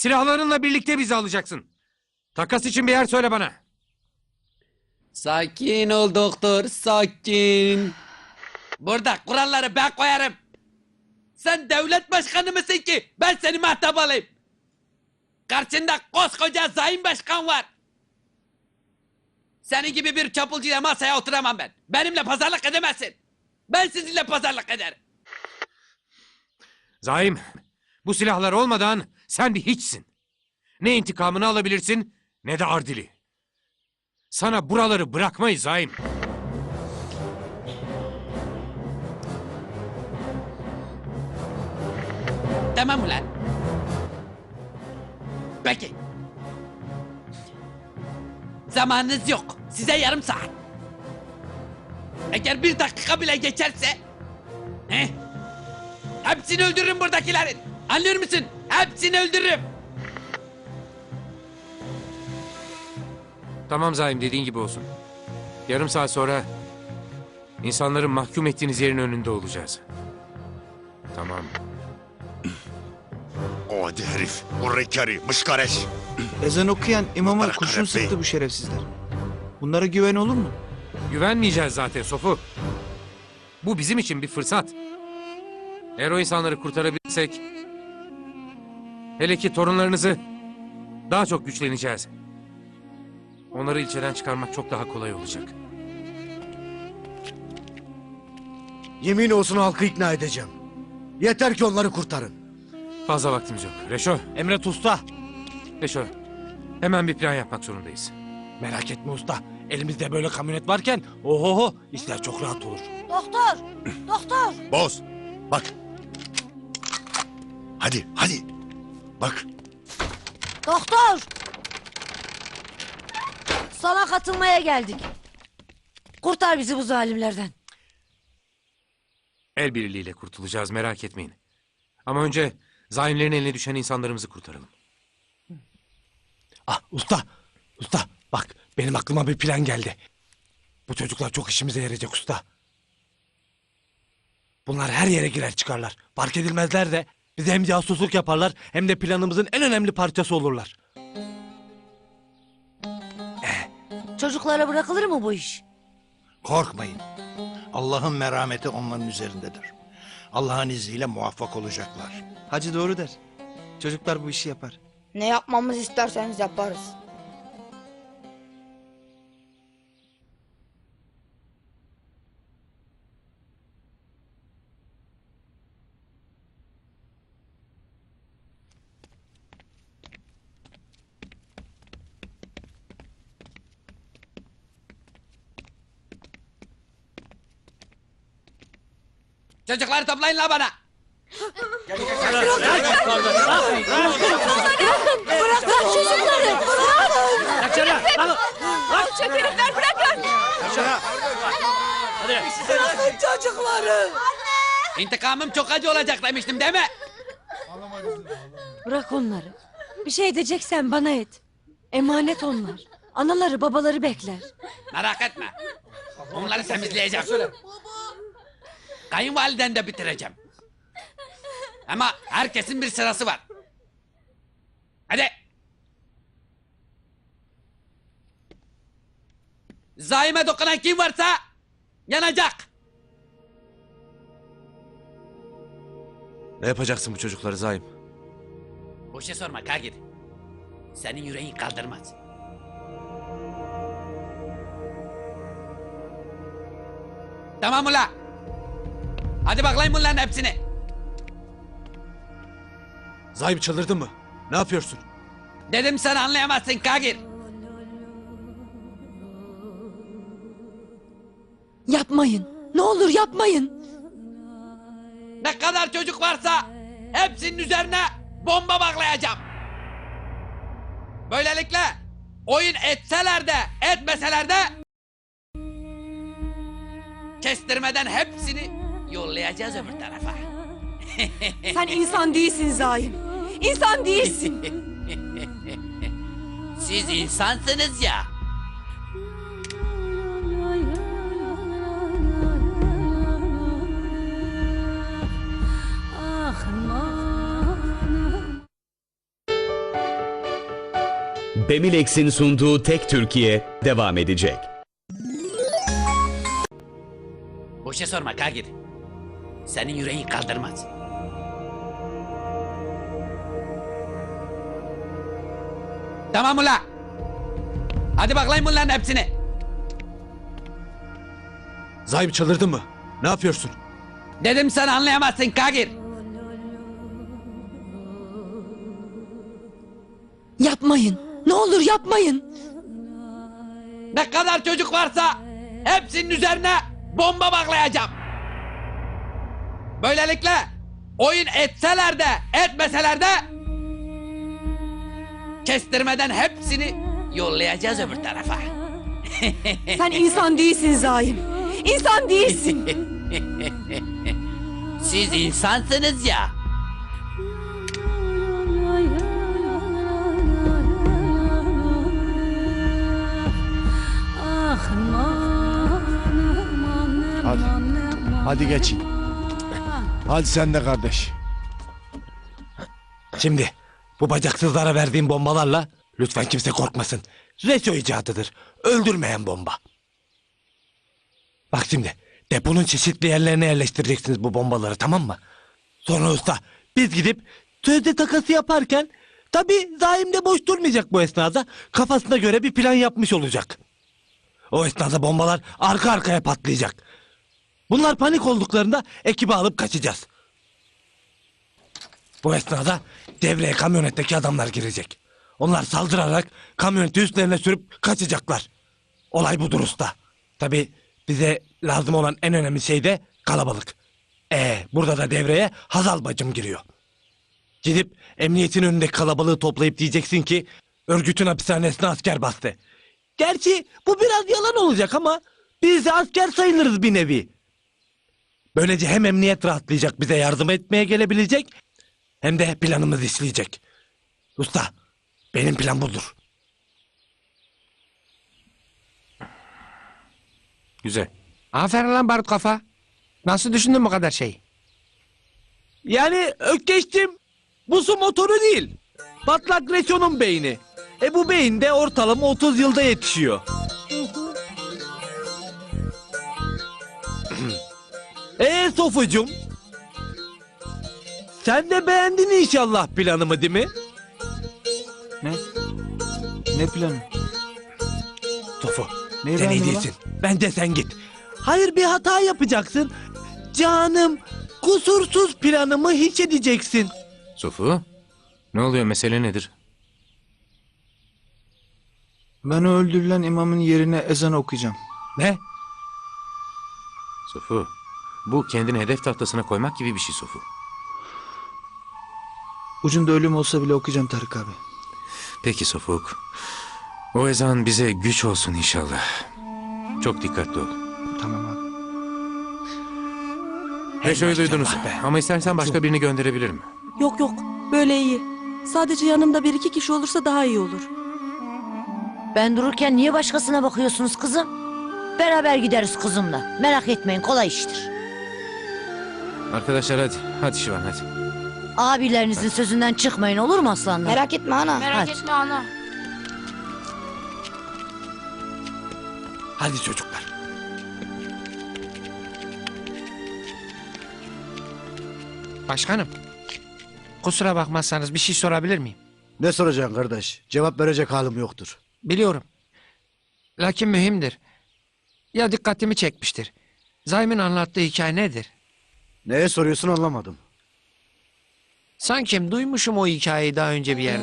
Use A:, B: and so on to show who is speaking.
A: Silahlarınla birlikte bizi alacaksın. Takas için bir yer söyle bana.
B: Sakin ol doktor, sakin. Burada kuralları ben koyarım. Sen devlet başkanı mısın ki ben seni muhatap alayım? Karşında koskoca zaim başkan var. Senin gibi bir çapulcuyla masaya oturamam ben. Benimle pazarlık edemezsin. Ben sizinle pazarlık ederim.
A: Zaim, bu silahlar olmadan sen bir hiçsin. Ne intikamını alabilirsin ne de ardili. Sana buraları bırakmayız Zaim.
B: Tamam ulan. Peki. Zamanınız yok. Size yarım saat. Eğer bir dakika bile geçerse... He? Hepsini öldürürüm buradakilerin. Anlıyor musun? Hepsini öldürürüm.
A: Tamam Zaim dediğin gibi olsun. Yarım saat sonra insanların mahkum ettiğiniz yerin önünde olacağız. Tamam.
C: O hadi herif. O rekari. Mışkareş.
D: Ezan okuyan imama
C: Bırak
D: kurşun sıktı bu şerefsizler. Bunlara güven olur mu?
A: Güvenmeyeceğiz zaten Sofu. Bu bizim için bir fırsat. Eğer o insanları kurtarabilirsek... Hele ki torunlarınızı daha çok güçleneceğiz. Onları ilçeden çıkarmak çok daha kolay olacak.
E: Yemin olsun halkı ikna edeceğim. Yeter ki onları kurtarın.
A: Fazla vaktimiz yok. Reşo,
E: Emret usta.
A: Reşo. Hemen bir plan yapmak zorundayız.
E: Merak etme usta. Elimizde böyle kamyonet varken ohoho işler çok rahat olur.
F: Doktor! Doktor!
C: Boz. Bak. Hadi hadi. Bak.
F: Doktor! Sana katılmaya geldik. Kurtar bizi bu zalimlerden.
A: El birliğiyle kurtulacağız merak etmeyin. Ama önce zaimlerin eline düşen insanlarımızı kurtaralım.
E: Ah usta. Usta bak benim aklıma bir plan geldi. Bu çocuklar çok işimize yarayacak usta. Bunlar her yere girer çıkarlar. Fark edilmezler de bize hem casusluk yaparlar hem de planımızın en önemli parçası olurlar.
F: Çocuklara bırakılır mı bu iş?
G: Korkmayın. Allah'ın merhameti onların üzerindedir. Allah'ın izniyle muvaffak olacaklar.
D: Hacı doğru der. Çocuklar bu işi yapar.
H: Ne yapmamızı isterseniz yaparız.
B: Çocukları toplayın la bana.
F: Bırakın çocukları! Bırakın!
H: Çekilipler bırakın.
F: Bırakın çocukları!
B: İntikamım çok acı olacak demiştim değil mi?
F: Bırak onları. Bir şey edeceksen bana et. Emanet onlar. Anaları babaları bekler.
B: Merak etme. Onları temizleyeceğim. Kayınvaliden de bitireceğim. Ama herkesin bir sırası var. Hadi. Zaime dokunan kim varsa yanacak.
E: Ne yapacaksın bu çocukları Zaim?
B: Boşa sorma Kagir. Senin yüreğin kaldırmaz. Tamam ula. Hadi baklayın bunların hepsini.
E: Zaim çıldırdın mı? Ne yapıyorsun?
B: Dedim sen anlayamazsın Kagir.
F: Yapmayın. Ne olur yapmayın.
B: Ne kadar çocuk varsa hepsinin üzerine bomba baklayacağım. Böylelikle oyun etseler de etmeseler de kestirmeden hepsini yollayacağız öbür tarafa.
F: Sen insan değilsin Zaim. İnsan değilsin.
B: Siz insansınız ya.
I: Pemilex'in sunduğu Tek Türkiye devam edecek.
B: Boşa sorma Kagir. Senin yüreğin kaldırmaz. Tamam ula. Hadi baklayın bunların hepsini.
E: Zahim çıldırdı mı? Ne yapıyorsun?
B: Dedim sen anlayamazsın Kagir.
F: Yapmayın. Ne olur yapmayın.
B: Ne kadar çocuk varsa hepsinin üzerine bomba baklayacağım. Böylelikle oyun etseler de etmeseler de kestirmeden hepsini yollayacağız öbür tarafa.
F: Sen insan değilsin Zaim. İnsan değilsin.
B: Siz insansınız ya.
J: Hadi. Hadi geçin. Hadi sen de kardeş.
E: Şimdi bu bacaksızlara verdiğim bombalarla lütfen kimse korkmasın. Reço icadıdır. Öldürmeyen bomba. Bak şimdi deponun çeşitli yerlerine yerleştireceksiniz bu bombaları tamam mı? Sonra usta biz gidip sözde takası yaparken tabi Zaim de boş durmayacak bu esnada kafasına göre bir plan yapmış olacak. O esnada bombalar arka arkaya patlayacak. Bunlar panik olduklarında ekibi alıp kaçacağız. Bu esnada devreye kamyonetteki adamlar girecek. Onlar saldırarak kamyoneti üstlerine sürüp kaçacaklar. Olay budur usta. Tabi bize lazım olan en önemli şey de kalabalık. Ee, burada da devreye Hazal bacım giriyor. Gidip emniyetin önündeki kalabalığı toplayıp diyeceksin ki örgütün hapishanesine asker bastı. Gerçi bu biraz yalan olacak ama biz de asker sayılırız bir nevi. Böylece hem emniyet rahatlayacak bize yardım etmeye gelebilecek hem de planımız işleyecek. Usta, benim plan budur.
A: Güzel.
E: Aferin lan Barut Kafa. Nasıl düşündün bu kadar şey? Yani Ökkeş'cim bu su motoru değil. Patlak Reço'nun beyni. E bu beyin de ortalama 30 yılda yetişiyor. Eee Sofucum? Sen de beğendin inşallah planımı değil mi?
D: Ne? Ne planı?
E: Sofu,
D: Neyi
E: sen iyi
D: beğendin ulan?
E: değilsin. Bence sen git. Hayır bir hata yapacaksın. Canım, kusursuz planımı hiç edeceksin.
A: Sofu, ne oluyor mesele nedir?
D: Ben o öldürülen imamın yerine ezan okuyacağım.
E: Ne?
A: Sofu, bu kendini hedef tahtasına koymak gibi bir şey Sofu.
D: Ucunda ölüm olsa bile okuyacağım Tarık abi.
A: Peki Sofuk. O ezan bize güç olsun inşallah. Çok dikkatli ol.
D: Tamam abi.
A: Reşo'yu duydunuz.
E: be.
A: Ama istersen başka birini gönderebilirim.
F: Yok yok böyle iyi. Sadece yanımda bir iki kişi olursa daha iyi olur.
H: Ben dururken niye başkasına bakıyorsunuz kızım? Beraber gideriz kızımla. Merak etmeyin kolay iştir.
A: Arkadaşlar hadi. Hadi Şivan hadi.
H: Abilerinizin sözünden çıkmayın olur mu aslanlar? Merak etme ana.
F: Merak
H: Hadi.
F: etme ana.
E: Hadi çocuklar.
K: Başkanım. Kusura bakmazsanız bir şey sorabilir miyim?
J: Ne soracaksın kardeş? Cevap verecek halim yoktur.
K: Biliyorum. Lakin mühimdir. Ya dikkatimi çekmiştir. Zaym'in anlattığı hikaye nedir?
J: Neye soruyorsun anlamadım.
K: Sanki duymuşum o hikayeyi daha önce bir yerde.